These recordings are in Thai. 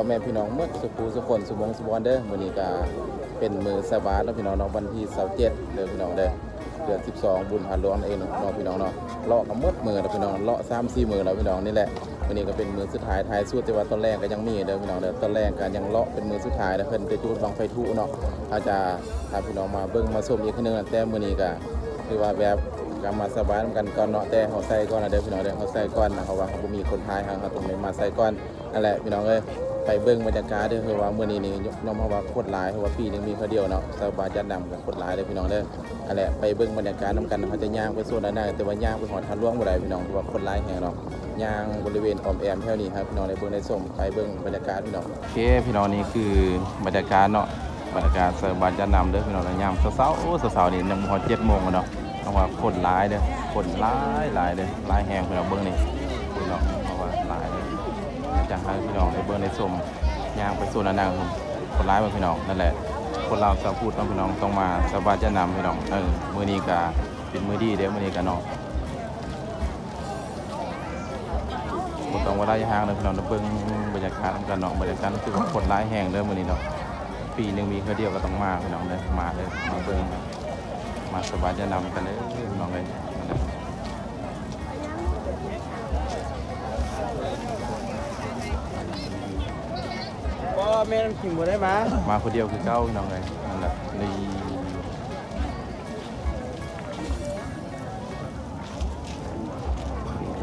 พ่อแม่พี่น้องเมื่อสุขูสุคนสุมงสุบอนเด้อมื้อนี้ก็เป็นมือสบายเนาะพี่น้องเนาะวันที่27เด้อพี่น้องเด้อเดือน12 บุญหาหลวงนั่นเองเนาะพี่น้องเนาะเลาะก็หมดมือแล้วพี่น้องเลาะ3 4มื้อแล้วพี่น้องนี่แหละมื้อนี้ก็เป็นมือสุดท้ายท้ายสุดแต่ว่าตอนแรกก็ยังมีเด้อพี่น้องเด้อตอนแรกก็ยังเลาะเป็นมือสุดท้ายแล้วเพิ่นไปจุดบังไฟทุเนาะอาจจะพาพี่น้องมาเบิ่งมาชมอีกครั้งหนึงนะแต่มื้อนี้ก็คือว่าแบบกลับมาสบายกันก่อนเนาะแต่เฮาใส่ก่อนนะเด้อพี่น้องเด้อเฮาใส่ก่อนนะเพราว่าเฮาบ่มีคนทายเฮาเฮาต้องได้มาใส่ก่อนนั่นแหละพี่น้องเอ้ย ไปเบิ่งบรรยากาศเด้อคือว่ามื้อนี้นี่ยอมรับว่าโคตรหลายเพราะว่าปีนึงมีเทื่อเดียวเนาะสบายจัดนำกับโคตรหลายเด้อพี่น้องเด้อนั่นแหละไปเบิ่งบรรยากาศนํกันเขาจะย่างไปโซนด้านหน้าแต่ว่าย่างไปหอดทางหลวงบ่ได้พี่น้องเพราะว่าโคนหลายแฮงเนาะย่างบริเวณออมแอมแถวนี้ครับพี่น้องได้เบิ่งได้ชมไปเบิ่งบรรยากาศพี่น้องโอเคพี่น้องนี่คือบรรยากาศเนาะบรรยากาศสบายจัดนำเด้อพี่น้องยามเช้าๆโอ้เช้าๆนี่ยังบ่ฮอด7:00นเนาะเพราะว่าคนหลายเด้อคนหลายหลายเด้อหลายแหงพี่น้องเบิ่งนี่พี่น้อง อยากให้พี่น้องได้เบิ่งได้ชมยางไปโซนนั้นนะคนหลายบ่พี่น้องนั่นแหละ คนเราชาวพูดต้องพี่น้องต้องมาสบายจะนำพี่น้องเออมือนี้ก็เป็นมือดีเด้อมือนี้ก็เนาะบ่ต้องว่าระยะห่างเด้อพี่น้องเด้อเบิ่งบรรยากาศกันเนาะบรรยากาศรู้สึกว่าคนหลายแหงเด้อมือนี้เนาะปีหนึ่งมีแค่เดียวก็ต้องมาพี่น้องเด้อมาเด้อมาเบิ่งมาสบายจะนำกันเลยน้องเลย แม่น้ำขิงบ่ได้มามาคนเดียวคือเก้าน้องเลยนั่นแหละนี่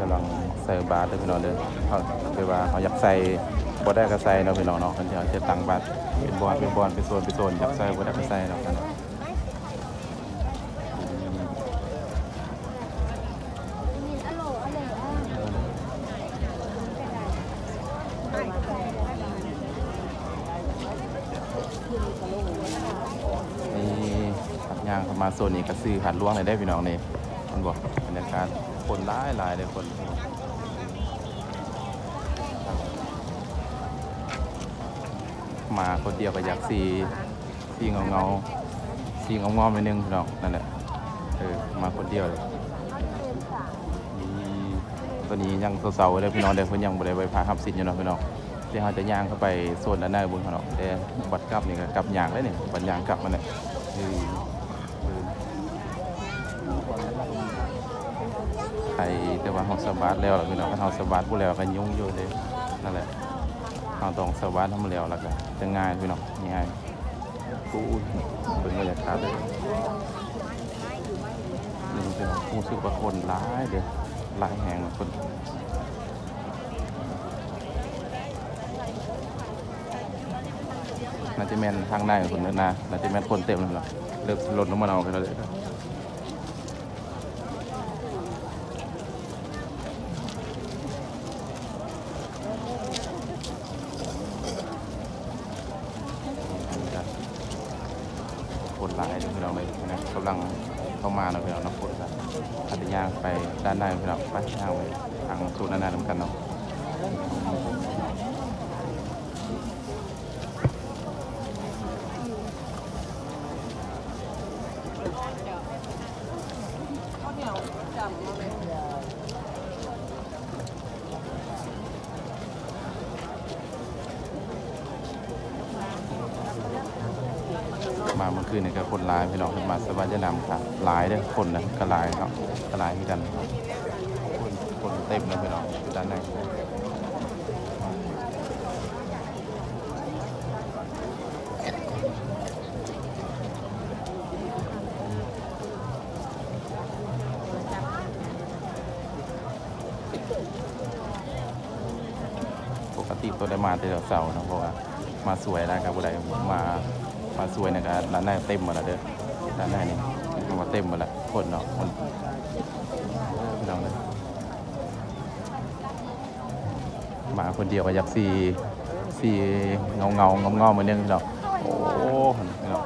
กำลังใส่บาตรเลยพี่น้องเด้อเขาคือว่าเขาอยากใส่บ่ได้ก็ใส่เนาะพี่น้องเนาะคนเดียวจะตังบาตรเป็นบอลเป็นบอลเป็นโซนเป็นโซนอยากใส่บ่ได้ก็ใส่เนาะกันเนาะนี่ขับ ย่างเข้ามาโซนนี้ก็ซื้อหันล่วงเลยได้พี่น้องนี่มันบอกบรรยากาศคนหลายหลายเลยคนมาคนเดียวก็อยากสีสีเงาเงาๆสีเงาเงาไปนึงพี่น้องนั่นแหละเออมาคนเดียวเลยตอนนี้ยังเสาๆเลยพี่น้องเดี๋ยวเพิ่นยังบ่ได้ไปพาขับสินอยู่เนาะพี่น้องเดี๋ยวเราจะย่างเข้าไปโซนด้านหน้าบุญพี่น้องแต่บัดกลับนี่ก็กลับย่างเลยนี่บัดย่างกลับมาเนี่ยเออเออ ไอ้แต่ว่าเฮาสบาดแล้วล่ะพี่น้องถ้าเฮาสบาดบ่แล้วก็ยุ่งอยู่เลยนั่นแหละเอาตรงสวัสดิ์ทำมาแล้วแล้วก็จะง่ายพี่น้องง่ายพูดเป็นบรรยากาศเลยนี่เป็นผู้สึกว่าคนร้ายเด็กร้ายแหงคนน่าจะแม่นทางในคนนึงนนะน่าจะแม่นคนเต็มเลยหรอเลิกลดลงมาเอาไปแล้วเลย คนหลายเลยพี่น้องเลยนะกำลังเข้ามานะพี่น้องนับคนกันอาจจะย่างไปด้านในพี่น้องไปย่างไปทางสูนด้านในนำกันเนาะมาเมื่อคืนนี่ก็คนลายพี่น้องขึ้นมาสบายจะนำค่ะหลายเด้อคนนะก็ลายครับก็ลายเหมือนกันคน คนเต็มเลยพี่น้องด้านในปกติตัวได้มาแต่เสาร์เนาะเพราะว่ามาสวยนะครับบุไรมามาสวยนะครับด้านในเต็มหมดแล้วเด้อด้านในนี่มันมาเต็มหมดแล้วคนเนาะคนพี่น้องเลย มาคนเดียวก็อยากสีสีเงาเงาเงาเงาเหมือนเดิมพี่น้องโอ้พี่น้อง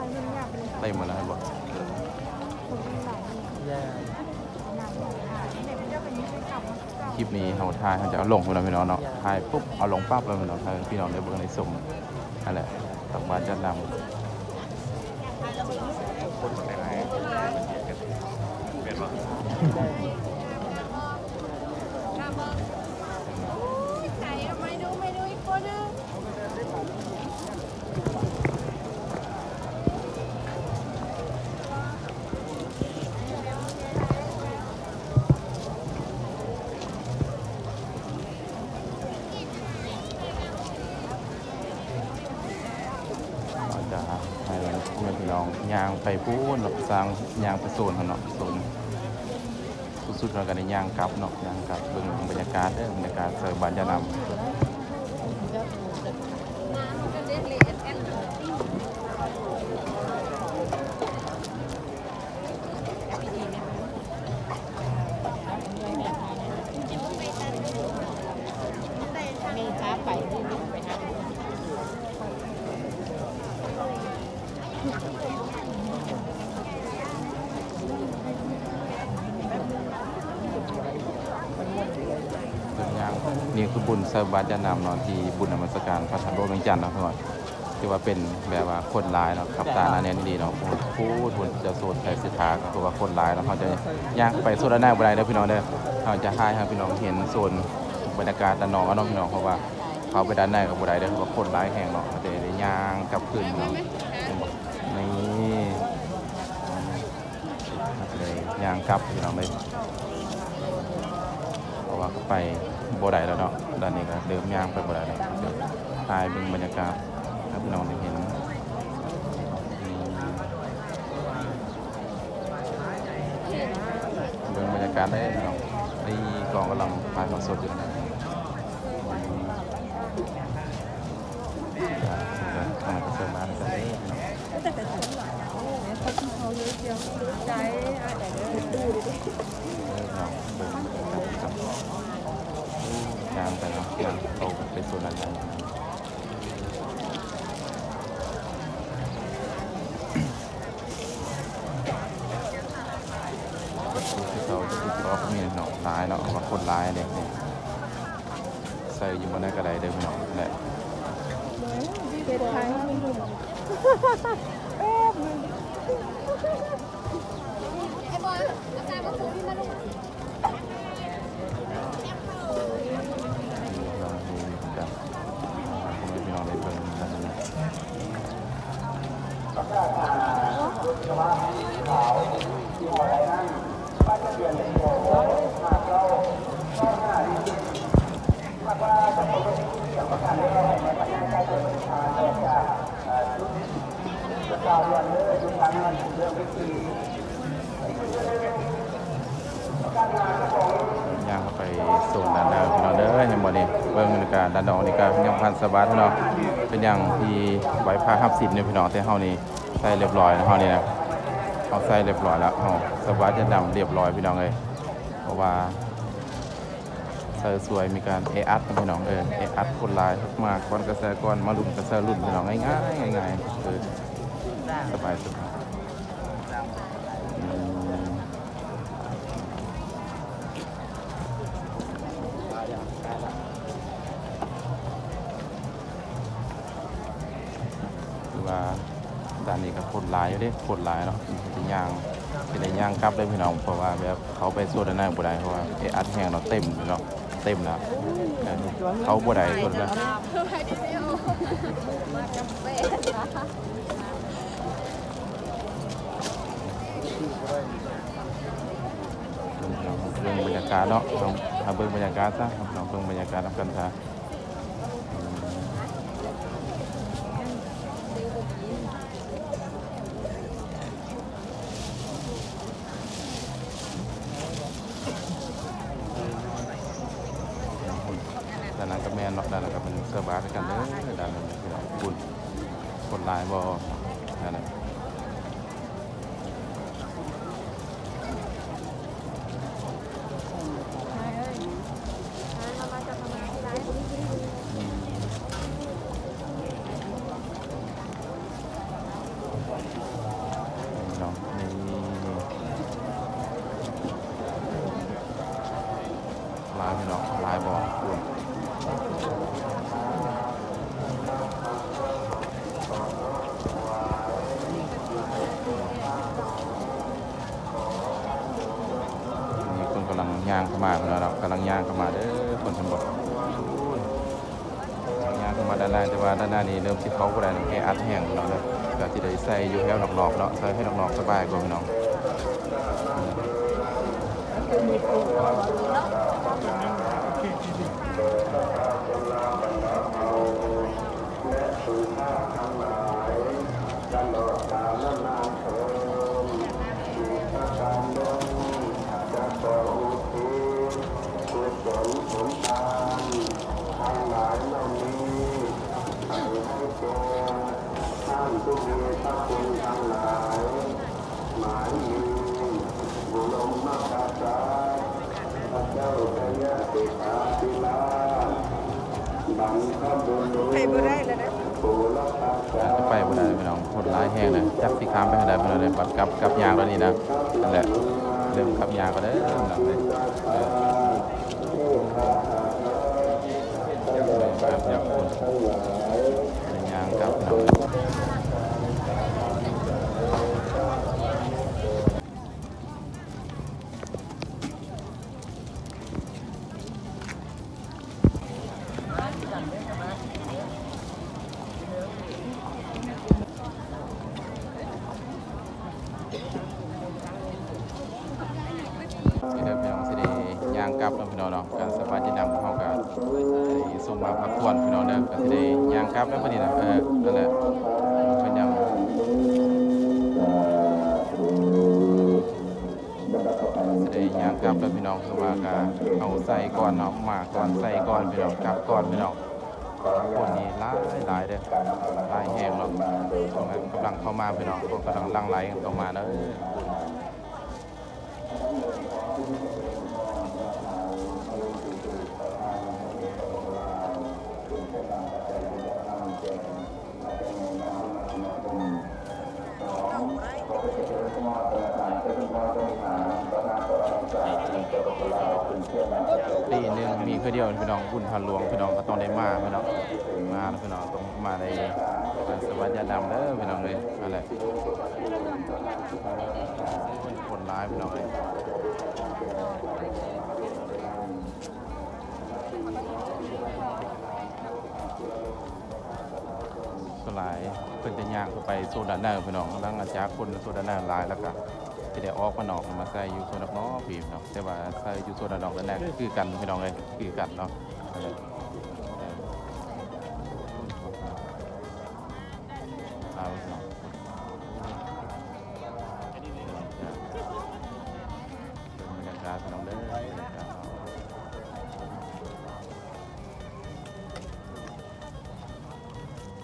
เต็มหมดแล้วครับบอกคลิปนี้เราถ่ายเราจะเอาลงพี่น้องพี่น้องเนาะถ่ายปุ๊บเอาลงปั๊บแล้วพี่น้องถ่ายพี่น้องได้เบิ่งในสุ่มนั่นแหละตักบานจัดน มพี่น้องยางไปพูนเนาะสร้างยางไปโซนเขาเนาะโซนสุดๆเราก็ได้ยางกลับเนาะยางกลับเบื้องบรรยากาศเด้อบรรยากาศเสิร์ฟบานยานำ มีช้าไปนี่ไปหา เดิ นยางนี่คือบุญเสิร์ฟบานยานำเนาะที่บุญนมัสการพระธาตุโลกเมงจันทน์เนาะพี่น้องที่ว่าเป็นแบบว่าคนหลายเนาะขับตาหนาแน่นดีเนาะพูดบุญจะโซนไทยสิทธาก็คือว่าคนหลายเนาะเขาจะย่างไปโซด้านหน้าบ่ได้เด้อพี่น้องเด้อเขาจะให้ให้พี่น้องเห็นโซนบรรยากาศด้านนอกเอาเนาะพี่น้องเพราะว่าเขาไปด้านในก็บ่ไดเด้อเพราะว่าคนหลายแห่งเนาะเขาจะได้ย่างกลับคืนเนาะนี่เล ยางกลับพี่น้องเลยเพราะว่าไปบ่ได้แล้วเนาะด้านนี้ก็เดิมยางไปบ่ได้แล้วเดี๋ยวถ่ายเป็นบรรยากาศครับพี่น้องได้เห็นเบิ่งบรรยากาศได้พี่น้องนี่กองกำลังพายมาสดอยู่นะทางก็เสริมบ้านกันเลยพี่น้องเออเอาเบิ่ งบรรยากาศครับยางไปเนาะยางเขาไปส่วนอะไรที่เขาจะติดต่อมีเนาะร้ายเนาะว่าคนร้ายเด็กเนี่ยใส่อยู่บนนั้นก็ไดเด้อพี่น้องแหละเป็นใครไม่รู้ไอ้ บอลอาจารย์มาซื้อที่มาลูก เราดูกันผมพี่น้องได้เบิ่งกันนะ ย่างเข้าไปโซนด้านหน้าพี่น้องเด้อยังบ่นี่เบิ่งบรรยากาศด้านนอกนี่ก็ยังพัน สบายพี่น้องเป็นอย่างที่ไว้ผ้าหับสิบเนี่ยพี่น้องแต่เฮานี่ใส่เรียบร้อยแล้วเฮานี่นะเอาใส่เรียบร้อยแล้วเอาสบายจะดำเรียบร้อยพี่น้องเลยเพราะว่าใส่สวยมีการเออัดพี่น้องเออเออัดคนลายมากก้อนกระแสก้อนมาลุ่มกระแสรุ่นพี่น้องง่ายๆง่ายเออสบายสบายอืม คือว่าด้านนี้ก็คนหลาย อยู่เด้คนหลายเนาะเป็นย่างเป็นได้ย่างกลับได้พี่น้องเพราะว่าแบบเขาไปสวดด้านหน้าบ่ได้เพราะว่าไอ้อัดแห้งเนาะเต็มอยู่เนาะเต็มแล้วเออเขาบ่ได้คนละไปดิเซลมากับเป้นะคะเบิ่งบรรยากาศเนาะเอาเบิ่งบรรยากาศซะลองเบิ่งบรรยากาศนำกันซะอืมด้าน นั้นก็แม่นเนาะด้านนั้นก็เป็นเสื้อบาสกันเด้อด้านนั้นคือบุญคนหลายบ่ด้านนั้นเนาะนี่ลายพี่น้องลายบอกคุณนี่คนกำลัง ย่างเข้ามาพี่น้องเรากำลังย่างเข้ามาเด้อคนชนบทย่างเข้ามาด้านล่างแต่ว่าด้านหน้านี้เริ่มที่เขาก็ได้แออัดแห้งพี่น้องเลยก็ที่ได้ใส่อยู่แถวนอกๆเนาะใส่ให้นอกๆสบายกว่าน้อง บัดกลับกลับยางแล้วนี่นะนั่นแหละเริ่มกลับยางก็ได้อพี่น้องเลยเออครับอยากคนยางกลับพี่น้องเลย นี่เด้อพี่น้องสิได้ย่าง กลับเนาะพี่น้องเนาะการสบายที่นำเข้ากันส่งมาพักผ่อนพี่น้องเด้อก็สิได้ย่างกลับแล้วพอดีนะเออนั่นแหละเป็นยังสิได้ย่างกลับแล้วพี่น้องคือว่าก็เอาใส่ก่อนเนาะมาก่อนใส่ก่อนพี่น้องกลับก่อนพี่น้องคนนี้หลายหลายเด้อหลายแห้งเนาะกำลังเข้ามาพี่น้องกำลังลังไหลเข้ามาเด้อปี พี่น้องบุญพันหลวงพี่น้องก็ต้องได้มาพี่น้องมาแล้วพี่น้องต้องมาในสวัสดิ์ยาดำเด้อพี่น้องเลยอะไรคนร้ายพี่น้องเลยสลายเพิ่นจะย่างเข้าไปโซดานหน้าพี่น้องหลังอาจากคนโซดานหน้าหลายแล้วก็ สิได้ออกมานอกมาใส่อยู่โซนนอกพี่น้องแต่ว่าใส่อยู่โซนนอกนั่นแหละคือกันพี่น้องเลยคือกันเนาะเออเอาพี่น้องบรรยากาศพี่น้องเด้อาเนาะ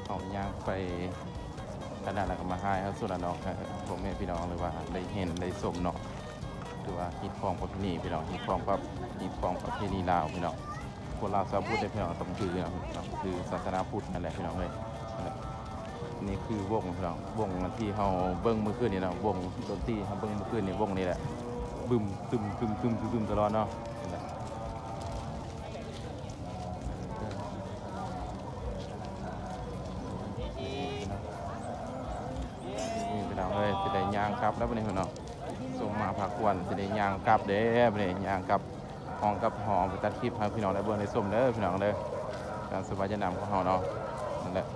เอายางไป ขนาดนั้นก็มาให้ครับส่วนน้องครับผมแม่พี่น้องเลยว่าได้เห็นได้สมเนาะถือว่าฮิตของประเพณีพี่น้องฮิตของประฮิตของประเพณีลาวพี่น้องคนลาวชาวพุทธได้พี่น้องต้องคือนะพี่น้องคือศาสนาพุทธนั่นแหละพี่น้องเลยนี่คือวงพี่น้องวงที่เฮาเบิ้งเมื่อคืนนี่เนาะวงดนตรีเฮาเบิ้งเมื่อคืนนี่วงนี้แหละบึมตึมตึมตึมตึมตึมตลอดเนาะนั่นแหละนี่พี่น้องเอ้ยสิได้ย่างกลับแล้วบัดนี้พี่น้องส่งมาพักควันสิได้ย่าง กลับเด้บัดนี้ย่างกลับห้องกับหอมไปตัดคลิปให้พี่น้องได้เบิ่งได้มเด้อพี่น้องเด้อการสบายจะนำของเฮาเนาะนั่นแหละ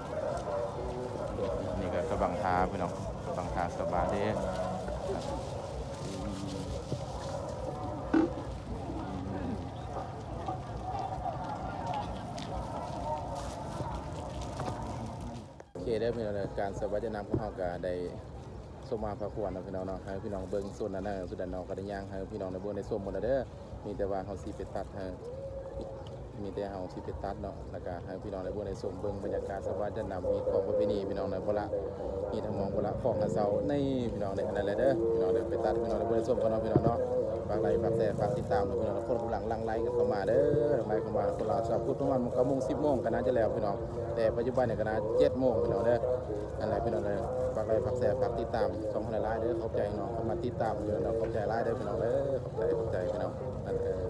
นี่ก็กำลังทาพี่น้องกำลังทาสบายเด้โอเคได้อพี่น้องการสบายจะนำของเฮาก็ได้ สมมาพระควรนะพี่น้องเนาะให้พี่น้องเบิ้งส่วนนั้นนะสุดด้านนอกก็ได้ย่างให้พี่น้องในเบิ่งในส่วนหมดเด้อมีแต่ว่าเฮาสิไปตัดให้มีแต่เฮาสิไปตัดเนาะแล้วก็ให้พี่น้องในเบิ่งในส่วนเบิ้งบรรยากาศสบายจะนำมีของประเพณีพี่น้องในบ่ละมีทั้งมองบ่ละของเฮาในพี่น้องในอันนั้นแหละเด้อพี่น้องได้ไปตัดพี่น้องในเบิ่งในส้มกันเนาะพี่น้องเนาะ ฝากไลค์ฝากแชร์ฝากติดตามเนาะพี่น้องคนกำลังลังไลค์กันเข้ามาเด้อไลค์เข้ามาคนเราชอบพูดทุกวันมัน9โมงสิบโมงกันนะจะแล้วพี่น้องแต่ปัจจุบันเนี่ยก็น่า7โมงพี่น้องเด้อนั่นแหละพี่น้องเลยฝากไลค์ฝากแชร์ฝากติดตามสองคนไลค์เด้อขอบใจน้องเข้ามาติดตามอยู่เราขอบใจไลค์เด้อพี่น้องเด้อขอบใจขอบใจพี่น้องนั่นเออ